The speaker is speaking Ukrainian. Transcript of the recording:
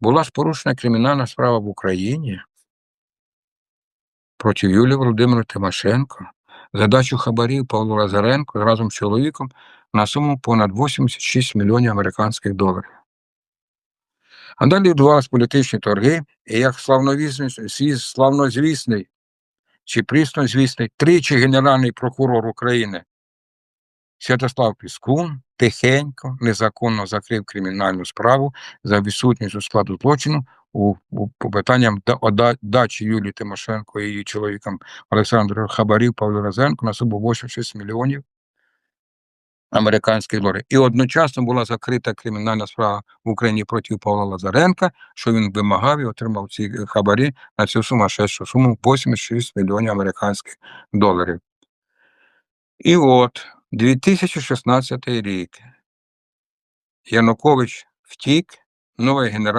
була ж порушена кримінальна справа в Україні проти Юлії Володимирівни Тимошенко за дачу хабарів Павлу Лазаренко разом з чоловіком на суму понад 86 мільйонів американських доларів. А далі відбувалися політичні торги, і як славновісний, славнозвісний чи пріснозвісний тричі генеральний прокурор України Святослав Піскун тихенько, незаконно закрив кримінальну справу за відсутність у складу злочину у, у по питанням дачі Юлії Тимошенко і її чоловіком Олександру Хабарів Павлу Розенко на суму 86 мільйонів американських доларів. І одночасно була закрита кримінальна справа в Україні проти Павла Лазаренка, що він вимагав і отримав ці хабарі на цю суму сумасшедшу суму 86 мільйонів американських доларів. І от 2016 рік. Янукович втік, новий генерал